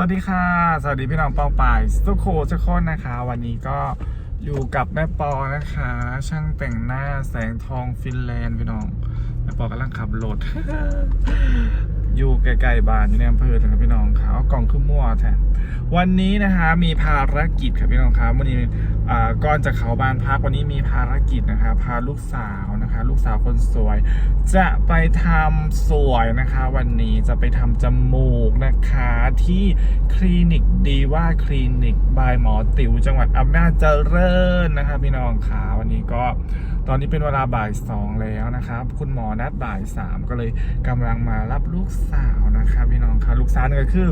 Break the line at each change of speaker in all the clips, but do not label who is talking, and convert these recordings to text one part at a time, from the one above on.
วัสดีค่ะ สวัสดีพี่น้องปองป่ายสุโคทุกคนนะคะ วันนี้ก็อยู่กับแม่ปอนะคะ ช่างแต่งหน้าแสงทองฟินแลนด์พี่น้องแม่ปอกำลังขับรถ อยู่ใกล้ๆบ้านอยู่ในอำเภอครับพี่น้องค่ะเอากล่องขึ้นมั่วแทนวันนี้นะคะมีภารกิจครับพี่น้องครับวันนี้อ่าก่อนจะเขาบ้านพักวันนี้มีภารกิจนะคะพาลูกสาวนะคะ ลูกสาวคนสวย จะไปทำสวยนะคะ วันนี้จะไปทำจมูกนะคะที่คลินิกดีว่าคลินิกบายหมอติ๋วจังหวัดอำนาจเจริญนะคะ พี่น้องค่ะวันนี้ก็ ตอนนี้เป็นเวลาบ่ายสองแล้วนะครับ คุณหมอนัดบ่ายสามก็เลยกำลังมารับลูกสาวนะคะพี่น้องค่ะลูกสาวนี่ก็คือ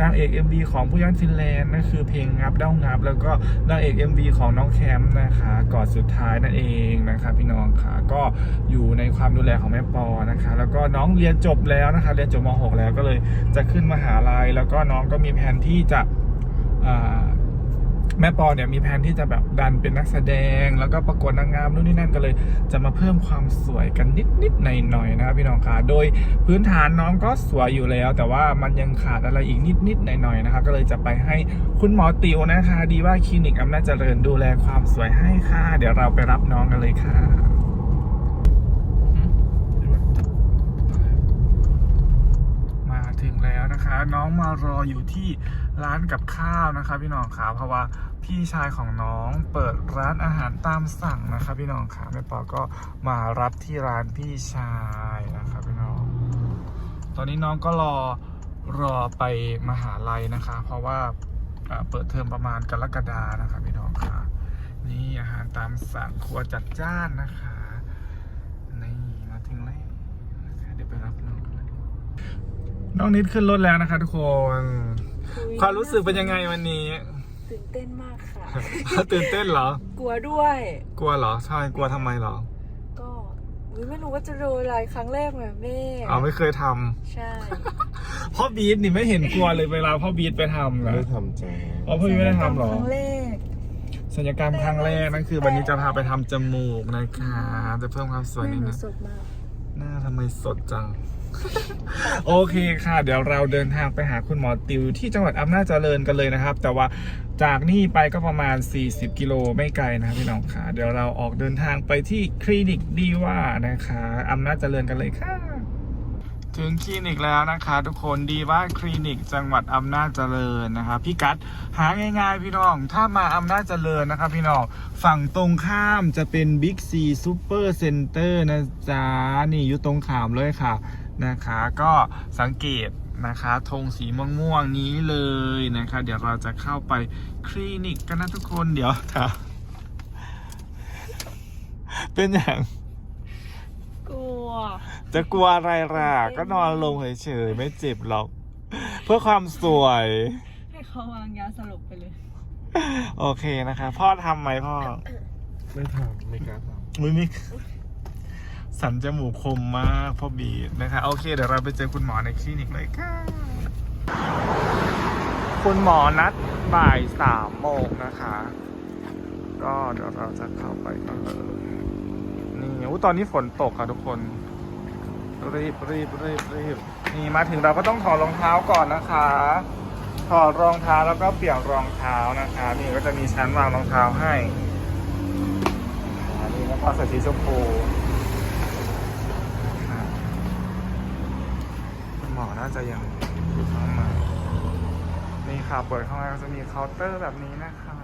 นางเอกเอ็ม MV ของผู้ย้อนฟินแลนด์นั่นคือเพลงงับเด้างับ แล้วก็นางเอก MV ของน้องแคมป์นะคะก่อนสุดท้ายนั่นเองนะคะพี่น้องค่ะก็อยู่ในความดูแลของแม่ปอนะคะแล้วก็น้องเรียนจบแล้วนะคะเรียนจบม .6 แล้วก็เลยจะขึ้นมหาลัย แล้วก็น้องก็มีแผนที่จะอ่า แม่ปอเนี่ยมีแผนที่จะแบบดันเป็นนักแสดง แล้วก็ประกวดนางงามนู่นนี่นั่นก็เลย จะมาเพิ่มความสวยกันนิดนิดๆหน่อยหน่อยๆนะครับพี่น้องค่ะโดยพื้นฐานน้องก็สวยอยู่แล้ว แต่ว่ามันยังขาดอะไรอีกนิดนิดๆหน่อยหน่อยๆนะคะก็เลยจะไปให้คุณหมอติวนะคะ ดีว่าคลินิกอำนาจเจริญดูแลความสวยให้ค่ะ เดี๋ยวเราไปรับน้องกันเลยค่ะ มาถึง แล้วนะคะ น้องมารออยู่ที่ร้านกับข้าวนะคะ พี่น้องค่ะเพราะว่าพี่ชายของน้องเปิดร้านอาหารตามสั่งนะคะ พี่น้องค่ะแม่ปอก็มารับที่ร้านพี่ชายนะคะพี่น้อง ตอนนี้น้องก็รอรอไปมหาลัยนะคะ เพราะว่าอ่าเปิดเทอมประมาณกรกฎานะคะพี่น้องค่ะนี่อาหารตามสั่งครัวจัดจ้านนะคะนี่มาถึงแล้วนะคะเดี๋ยวไปรับน้องกันเลย น้องนิดขึ้นรถแล้วนะคะทุกคน ความรู้สึกเป็นยังไงวันนี้
ตื่นเต้นมากค่ะ
ตื่นเต้นเหรอ
กลัวด้วย
กลัวเหรอ ใช่ กลัวทำไมเหรอ
ก็อุ๊ยไม่รู้ว่าจะโดนอะไรครั้งแรกแบบแม่
เอาไม่เคยทำ
ใช่
พ่อบีทนี่ไม่เห็นกลัวเลยเวลาพ่อบีทไปทำนะ
ไม่ทำใจ
อ๋อพ่อบีทไม่ได้ทำเหรอ
ครั้งแรก
ศัลยกรรมครั้งแรกนั่นคือวันนี้จะพาไปทำจมูกนะคะจะเพิ่มความสวย
แม่
นิด
หนู
นึง
สดมาก
หน้าทำไมสดจัง โอเคค่ะ เดี๋ยวเราเดินทางไปหาคุณหมอติวที่จังหวัดอำนาจเจริญกันเลยนะครับ แต่ว่าจากนี่ไปก็ประมาณ 40 กิโลไม่ไกลนะครับพี่น้องค่ะ เดี๋ยวเราออกเดินทางไปที่คลินิกดีว่านะคะอำนาจเจริญกันเลยค่ะ ถึงคลินิกแล้วนะคะ ทุกคนดีว่าคลินิกจังหวัดอำนาจเจริญนะคะพี่กัดหาง่ายๆพี่น้อง ถ้ามาอำนาจเจริญนะคะพี่น้องฝั่งตรงข้ามจะเป็นบิ๊กซีซูเปอร์เซ็นเตอร์นะจ๊ะนี่อยู่ตรงขามเลยค่ะนะคะ ก็สังเกตนะคะธงสีม่วงๆนี้เลยนะคะ เดี๋ยวเราจะเข้าไปคลินิกกันนะทุกคนเดี๋ยวค่ะเป็นอย่าง
กลัว
จะกลัวอะไรล่ะ ก็นอนลงเฉยๆไม่เจ็บหรอก เพื่อความสวย
ให้เขาวางยาสลบไปเลย
โอเคนะคะ พ่อทำไหมพ่อ
ไม่ทำไม่กล้าท
มือมิกสันจมูกคมมากพ่อบีดนะคะ โอเค เดี๋ยวเราไปเจอคุณหมอในคลินิกเลยค่ะ คุณหมอนัดบ่ายสามโมงนะคะ ก็เดี๋ยวเราจะเข้าไปกันเลยนี่อู้ตอนนี้ฝนตกค่ะทุกคน รีบรีบรีบรีบนี่มาถึงเราก็ต้องถอดรองเท้าก่อนนะคะ ถอดรองเท้าแล้วก็เปลี่ยนรองเท้านะคะ นี่ก็จะมีชั้นวางรองเท้าให้นนี้แล้วก็ใส่สีชมพูคุณหมอน่าจะยังอยู่ข้างในนี่ค่ะเปิดเข้ามาก็จะมีเคาน์เตอร์แบบนี้นะคะ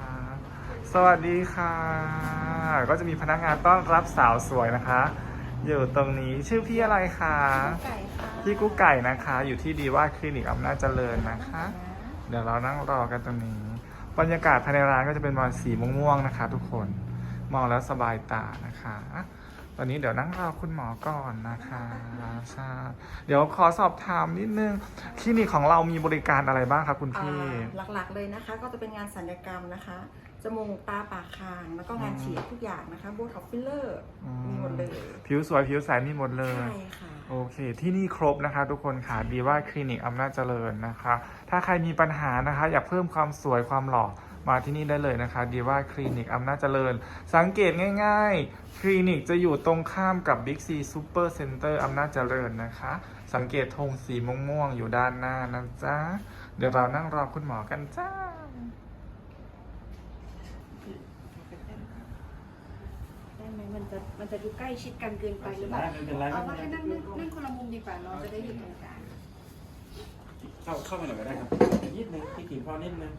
สวัสดีค่ะ ก็จะมีพนักงานต้อนรับสาวสวยนะคะ อยู่ตรงนี้ชื่อพี่อะไรคะ
ไก่ค่ะ
พี่กุ๊กไก่นะคะ อยู่ที่ดีว่าคลินิกอำนาจเจริญนะคะ เดี๋ยวเรานั่งรอกันตรงนี้ บรรยากาศภายในร้านก็จะเป็นวันสีม่วงๆนะคะ ทุกคนมองแล้วสบายตานะคะ ตอนนี้เดี๋ยวนั่งรอคุณหมอก่อนนะคะใช่เดี๋ยวขอสอบถามนิดนึงคลินิกของเรามีบริการอะไรบ้างครับคุณพี่
อ่าหลักๆเลยนะคะ ก็จะเป็นงานสัญญกรรมนะคะ จมูกตาปากคาง แล้วก็งานฉีดทุกอย่างนะคะโบท็อกฟิลเลอร์
อืม
มีหมดเลย
ผิวสวย ผิวใสมีหมดเลย
ใช่ค่ะ
โอเค ที่นี่ครบนะคะ ทุกคนค่ะดีว่าคลินิกอำนาจเจริญนะคะ ถ้าใครมีปัญหานะคะ อยากเพิ่มความสวยความหล่อมาที่นี่ได้เลยนะคะดีว่าคลินิกอำนาจเจริญ สังเกตง่าย ๆ คลินิกจะอยู่ตรงข้ามกับ Big C Super Center อำนาจเจริญนะคะ สังเกตธงสีม่วงๆอยู่ด้านหน้านะจ๊ะ เดี๋ยวเรานั่งรอคุณหมอกันจ้า
ได้ไหมมันจะมันจะดูใกล้ชิดกันเกินไปหรือเป
ได้
ล่า
ไม่เป็นไร
เอา
ไม่
ว่า
เป็น
ให้
ไร
นั่งนั่งนั่งคนละมุมดีกว่าเนาะจะได้อยู่ตรงกลาง
เข้าเข้ามาหน่อยก็ได้ครับนิดนึงที่ถิ่นพอนิดนึง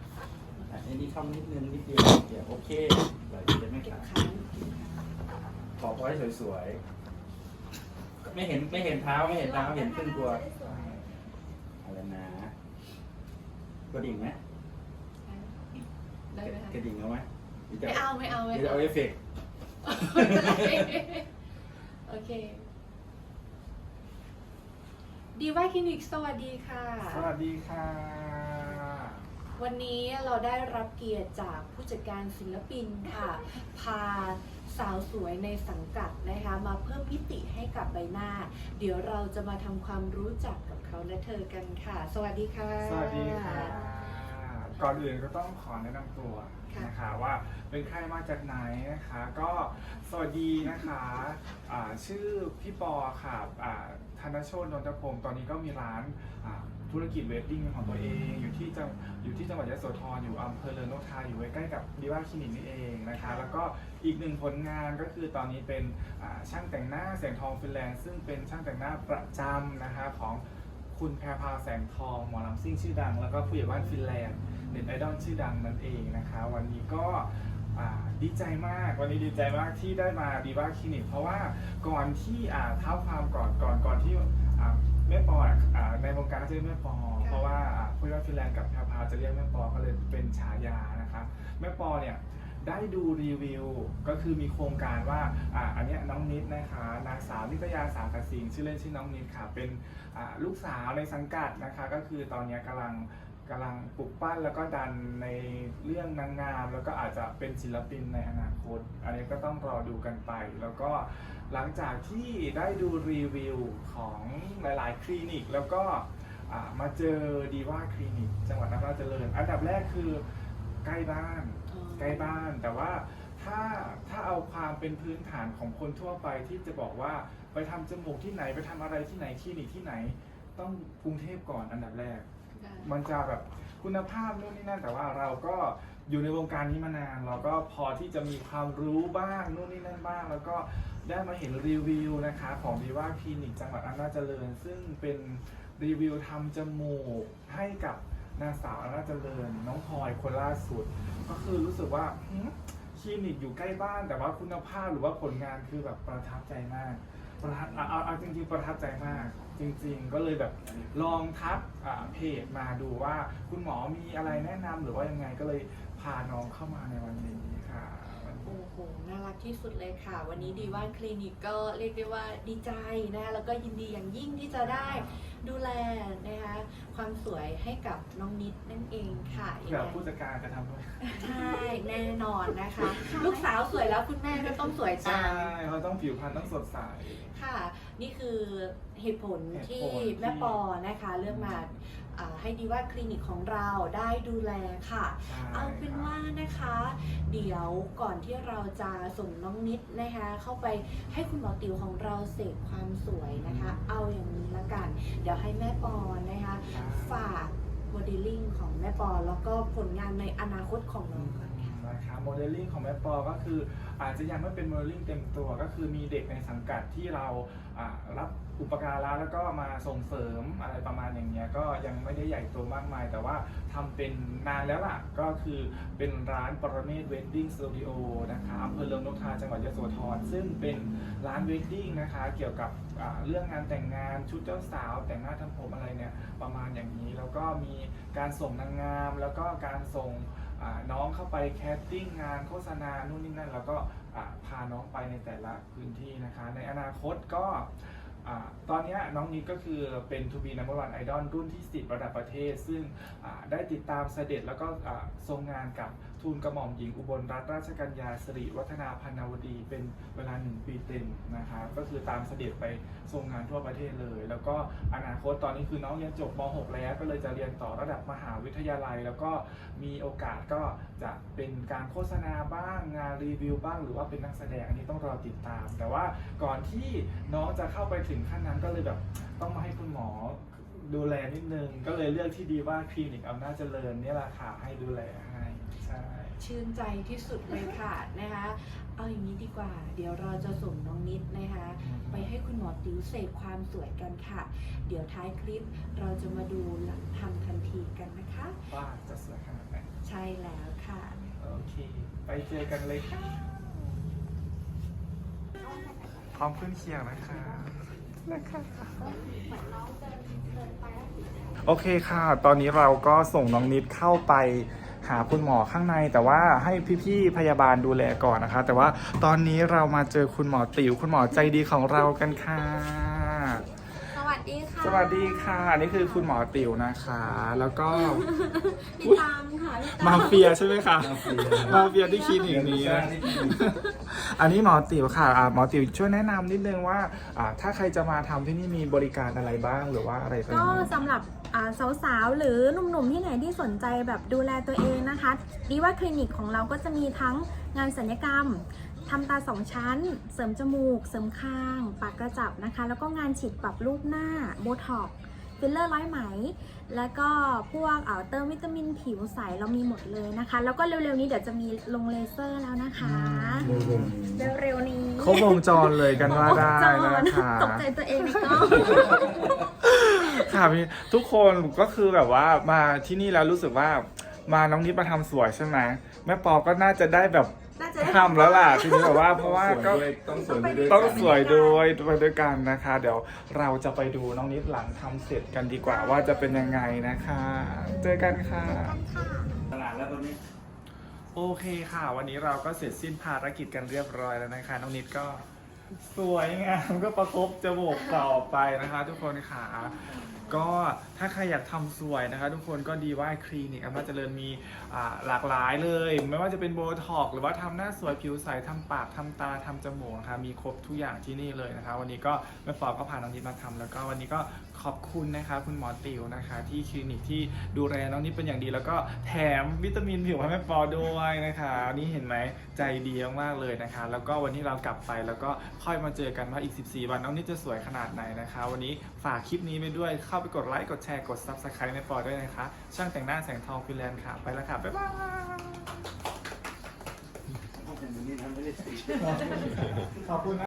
อะอันนี้เข้านิดนึงนิดเดียวเดี๋ยวโอเคไหลจะไม่
เก็บ
ขาด
ขา
ขอพอยสวยๆไม่เห็นไม่เห็นเท้าไม่เห็นเท้าเห็นครึ่งตัวอะไรนะกระดิ่งไหม
ได้ไหมคะ
กระดิ่งเอาไหมหรืจะ
ไม่เอาไม่เอาไม่
หรือจะ
เอา
เอาเอฟเฟกต์
โอเค ดีว่าคลินิกสวัสดีค่ะ
สวัสดีค่ะ
วันนี้เราได้รับเกียรติจากผู้จัดการศิลปินค่ะ พาสาวสวยในสังกัดนะคะ มาเพิ่มมิติให้กับใบหน้า เดี๋ยวเราจะมาทำความรู้จักกับเขาและเธอกันค่ะ สวัสดีค่ะ
สวัสดีค่ะ ก่อนอื่นก็ต้องขอแนะนำตัว
ค่ะ
นะคะว่าเป็นใครมาจากไหนนะคะ ก็สวัสดีนะคะอ่าชื่อพี่ปอค่ะอ่าธนโชตนนทพงศ์ตอนนี้ก็มีร้านอ่าธุรกิจเวดดิ้งเป็นของตัวเองอยู่ที่จังอยู่ที่จังหวัดยโสธรอยู่อำเภอเลินนกทาอยู่ใกล้ๆกับดีว่าคลินิกนี่เองนะคะ แล้วก็อีกหนึ่งผลงานก็คือตอนนี้เป็นอ่าช่างแต่งหน้าแสงทองฟินแลนด์ซึ่งเป็นช่างแต่งหน้าประจำนะคะของ คุณแพรพราวแสงทองหมอลำซิ่งชื่อดัง แล้วก็ผู้ใหญ่บ้านฟินแลนด์เน็ตไอดอลชื่อดังนั่นเองนะคะ วันนี้ก็อ่าดีใจมากวันนี้ดีใจมากที่ได้มาดีว่าคลินิก เพราะว่าก่อนที่อ่าเท้าความก่อนก่อนก่อนที่อ่าแม่ปออะอ่าในวงการก็จะเรียกแม่ปอ เพราะว่าอ่าผู้ใหญ่บ้านฟินแลนด์กับแพรพราวจะเรียกแม่ปอก็เลยเป็นฉายานะคะแม่ปอเนี่ย ได้ดูรีวิว ก็คือมีโครงการว่าอ่าอันเนี้ยน้องนิดนะคะนางสาวนิตยาสากสิงห์ชื่อเล่นชื่อน้องนิดค่ะ เป็นอ่าลูกสาวในสังกัดนะคะ ก็คือตอนเนี้ยกำลังกำลังปลุกปั้นแล้วก็ดันในเรื่องนางงาม แล้วก็อาจจะเป็นศิลปินในอนาคต อันนี้ก็ต้องรอดูกันไป แล้วก็หลังจากที่ได้ดูรีวิวของหลายๆ คลินิก แล้วก็อ่ามาเจอดีว่าคลินิก จังหวัดนครราชเจริญ อันดับแรกคือใกล้บ้าน ใกล้บ้าน แต่ว่าถ้าถ้าเอาความเป็นพื้นฐานของคนทั่วไปที่จะบอกว่าไปทำจมูกที่ไหนไปทำอะไรที่ไหนคลินิกที่ไหน ต้องกรุงเทพก่อนอันดับแรก มันจะแบบคุณภาพนู่นนี่นั่นแต่ว่าเราก็อยู่ในวงการนี้มานาน เราก็พอที่จะมีความรู้บ้างนู่นนี่นั่นบ้าง แล้วก็ได้มาเห็นรีวิวนะคะของดีว่าคลินิกจังหวัดอำนาจเจริญ ซึ่งเป็นรีวิวทำจมูกให้กับ นางสาวอำนาจเจริญน้องพลอยคนล่าสุด ก็คือรู้สึกว่าหืมคลินิกอยู่ใกล้บ้าน แต่ว่าคุณภาพหรือว่าผลงานคือแบบประทับใจมาก ประทับเอาเอาเอาจริงๆประทับใจมาก จริง ๆ ก็เลยแบบลองทักอ่าเพจมาดูว่าคุณหมอมีอะไรแนะนำหรือว่ายังไงก็เลยพาน้องเข้ามาในวันนี้
อ้โหน่ารักที่สุดเลยค่ะ วันนี้ดีว่าคลินิกก็เรียกได้ว่าดีใจนะคะแล้วก็ยินดีอย่างยิ่งที่จะได้ดูแลนะคะความสวยให้กับน้องนิดนั่นเองค่ะยัง
เดี๋ยว
ไง
ผู้จัดการจะทำด้วย
ใช่แน่นอนนะคะ ลูกสาวสวยแล้วคุณแม่ก็ต้องสวย
ใช่
ตาม
เราต้องผิวพรรณต้องสดใส
ค่ะ นี่คือเหตุผล
เหตุผล
ที่
ที่
แม่ปอนะคะเลือกมาอ่าให้ดีว่าคลินิกของเราได้ดูแลค่ะ
ใช่
เอาเป็นว่านะคะ เดี๋ยวก่อนที่เราจะส่งน้องนิดนะคะ เข้าไปให้คุณหมอติวของเราเสกความสวยนะคะ เอาอย่างนี้ละกัน เดี๋ยวให้แม่ปอนะคะ ฝากโมเดลลิ่งของแม่ปอแล้วก็ผลงานในอนาคตของน้องก่อนค่ะ
นะคะโมเดลลิ่งของแม่ปอก็คืออาจจะยังไม่เป็นโมเดลลิ่งเต็มตัว ก็คือมีเด็กในสังกัดที่เรารับอุปการะแล้วก็มาส่งเสริมอะไรประมาณอย่างเงี้ยก็ยังไม่ได้ใหญ่โตมากมาย แต่ว่าทำเป็นนานแล้วล่ะ ก็คือเป็นร้านปรเมศเวดดิ้งสตูดิโอนะคะอำเภอเลิงนกทาจังหวัดยโสธรซึ่งเป็นร้านเวดดิ้งนะคะ เกี่ยวกับเรื่องงานแต่งงานชุดเจ้าสาว แต่งหน้าทำผมอะไรเนี่ยประมาณอย่างนี้ แล้วก็มีการส่งนางงาม แล้วก็การส่ง น้องเข้าไปแคสติ้งงานโฆษณานู่นนี่นั่นแล้วก็พาน้องไปในแต่ละพื้นที่นะคะ ในอนาคตก็ตอนนี้น้องนิดก็คือเป็น To be number one idol รุ่นที่ 10 ระดับประเทศ ซึ่งได้ติดตามเสด็จแล้วก็ทรงงานกับ ทูลกระหม่อมหญิงอุบลรัตนราชกัญญาสิริวัฒนาพันนวดีเป็นเวลาหนึ่งปีเต็มนะคะก็คือตามเสด็จไปทรงงานทั่วประเทศเลย แล้วก็อนาคตตอนนี้คือน้องเรียนจบม .6 แล้วก็เลยจะเรียนต่อระดับมหาวิทยาลัย แล้วก็มีโอกาสก็จะเป็นการโฆษณาบ้างงานรีวิวบ้างหรือว่าเป็นนักแสดงอันนี้ต้องรอติดตาม แต่ว่าก่อนที่น้องจะเข้าไปถึงขั้นนั้นก็เลยแบบต้องมาให้คุณหมอ ดูแลนิดนึง ก็เลยเลือกที่ดีว่าคลินิกอำนาจเจริญเนี่ยแหละค่ะให้ดูแลให้ใช่
ชื่นใจที่สุดเลยค่ะนะคะ เอาอย่างนี้ดีกว่า เดี๋ยวเราจะส่งน้องนิดนะคะ ไปให้คุณหมอติ๋วเสกความสวยกันค่ะ เดี๋ยวท้ายคลิปเราจะมาดูหลังทำทันทีกันนะคะ
ว่าจะสวยขนาดไหน
ใช่แล้วค่ะ
โอเค ไปเจอกันเลยค่ะพร้อมขึ้นเคียงนะคะ นะคะโอเคค่ะ ตอนนี้เราก็ส่งน้องนิดเข้าไปหาคุณหมอข้างในแต่ว่าให้พี่ๆพยาบาลดูแลก่อนนะคะ แต่ว่าตอนนี้เรามาเจอคุณหมอติ๋วคุณหมอใจดีของเรากันค่ะ
สวัสดีค่ะ
สวัสดีค่ะอันนี่คือคุณหมอติ๋วนะคะ แล้วก็
พี่ตามค่ะพี่ตาม
มาเฟียใช่ไหมคะ
มาเฟีย
มาเฟียที่คลินิกนี้นะ อันนี้หมอติ๋วค่ะอ่าหมอติ๋วช่วยแนะนำนิดนึงว่าอ่า ถ้าใครจะมาทำที่นี่มีบริการอะไรบ้างหรือว่าอะไรบ้าง
ก็สำหรับอ่าสาวๆ หรือหนุ่มๆ ที่ไหนที่สนใจแบบดูแลตัวเองนะคะ ดีว่าคลินิกของเราก็จะมีทั้งงานศัลยกรรมทำตาสองชั้น เสริมจมูก เสริมคาง ปากกระจับนะคะ แล้วก็งานฉีดปรับรูปหน้าโบท็อก ฟิลเลอร์ร้อยไหม แล้วก็พวกเอ่อเติมวิตามินผิวใสเรามีหมดเลยนะคะ แล้วก็เร็วๆนี้เดี๋ยวจะมีลงเลเซอร์แล้วนะคะ เร็วๆนี้
ครบวงจรเลยกันว่าได้นะคะ
ตกใจตัวเองในกล้อง
ค่ะพี่ทุกคนก็คือแบบว่ามาที่นี่แล้วรู้สึกว่ามาน้องนิดมาทำสวยใช่ไหมแม่ปอก็น่าจะได้แบบ
น่าจะได้
ทำแล้วล่ะทีนี้แบบว่าเพราะว่าก็
ต้องสวยด้วย
ต้องสวยด้วยไปด้วยกันนะคะ เดี๋ยวเราจะไปดูน้องนิดหลังทำเสร็จกันดีกว่าว่าจะเป็นยังไงนะคะ เจอกันค่ะ
ตลาดแล้วตอนนี้
โอเคค่ะ วันนี้เราก็เสร็จสิ้นภารกิจกันเรียบร้อยแล้วนะคะ น้องนิดก็สวยงามก็ประคบจมูกต่อไปนะคะ ทุกคนค่ะก็ถ้าใครอยากทำสวยนะคะ ทุกคนก็ดีว่าคลินิกอำนาจเจริญมีอ่าหลากหลายเลย ไม่ว่าจะเป็นโบท็อกซ์หรือว่าทำหน้าสวยผิวใสทำปากทำตาทำจมูกนะคะมีครบทุกอย่างที่นี่เลยนะคะ วันนี้ก็แม่ปอก็พาน้องนิดมาทำแล้วก็วันนี้ก็ขอบคุณนะคะคุณหมอติวนะคะ ที่คลินิกที่ดูแลน้องนิดเป็นอย่างดี แล้วก็แถมวิตามินผิวให้แม่ปอด้วยนะคะนี่เห็นไหมใจดีมากๆเลยนะคะ แล้วก็วันนี้เรากลับไปแล้วก็ค่อยมาเจอกันว่าอีก 14 วันน้องนิดจะสวยขนาดไหนนะคะ วันนี้ฝากคลิปนี้ไปด้วยเข้าไปกดไลค์ กดแชร์ กด subscribe ในปอด้วยนะคะ ช่างแต่งหน้าแสงทองฟินแลนด์ค่ะ ไปแล้วค่ะ บ๊ายบาย ขอบคุณนะ